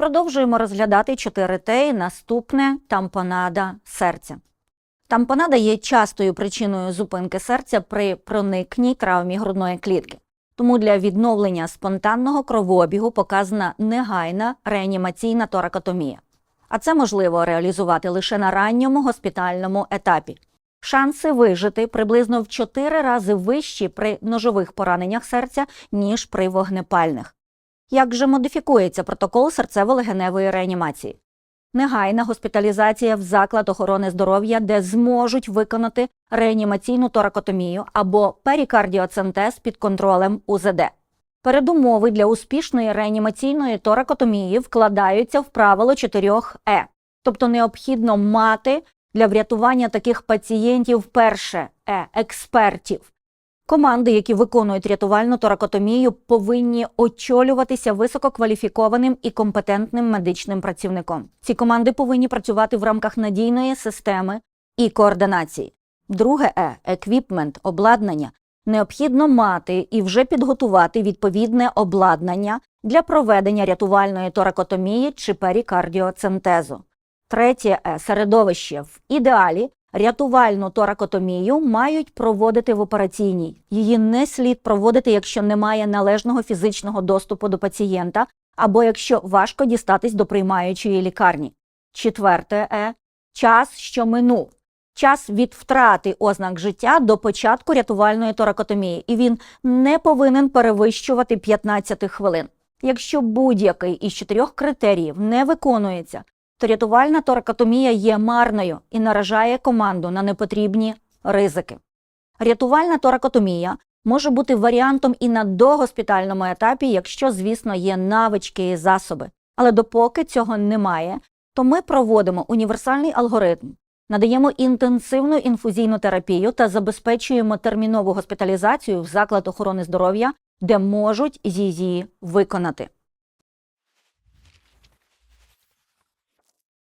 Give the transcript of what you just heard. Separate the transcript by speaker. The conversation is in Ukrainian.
Speaker 1: Продовжуємо розглядати 4Т і наступне тампонада серця. Тампонада є частою причиною зупинки серця при проникній травмі грудної клітки. Тому для відновлення спонтанного кровообігу показана негайна реанімаційна торакотомія. А це можливо реалізувати лише на ранньому госпітальному етапі. Шанси вижити приблизно в 4 рази вищі при ножових пораненнях серця, ніж при вогнепальних. Як же модифікується протокол серцево-легеневої реанімації? Негайна госпіталізація в заклад охорони здоров'я, де зможуть виконати реанімаційну торакотомію або перикардіоцентез під контролем УЗД. Передумови для успішної реанімаційної торакотомії вкладаються в правило 4 Е, тобто необхідно мати для врятування таких пацієнтів перше Е експертів. Команди, які виконують рятувальну торакотомію, повинні очолюватися висококваліфікованим і компетентним медичним працівником. Ці команди повинні працювати в рамках надійної системи і координації. Друге е еквіпмент, обладнання. Необхідно мати і вже підготувати відповідне обладнання для проведення рятувальної торакотомії чи перикардіоцентезу. Третє е середовище. В ідеалі рятувальну торакотомію мають проводити в операційній. Її не слід проводити, якщо немає належного фізичного доступу до пацієнта або якщо важко дістатись до приймаючої лікарні. Четверте е час, що минув. Час від втрати ознак життя до початку рятувальної торакотомії, і він не повинен перевищувати 15 хвилин. Якщо будь-який із чотирьох критеріїв не виконується, то рятувальна торакотомія є марною і наражає команду на непотрібні ризики. Рятувальна торакотомія може бути варіантом і на догоспітальному етапі, якщо, звісно, є навички і засоби. Але допоки цього немає, то ми проводимо універсальний алгоритм, надаємо інтенсивну інфузійну терапію та забезпечуємо термінову госпіталізацію в заклад охорони здоров'я, де можуть її виконати.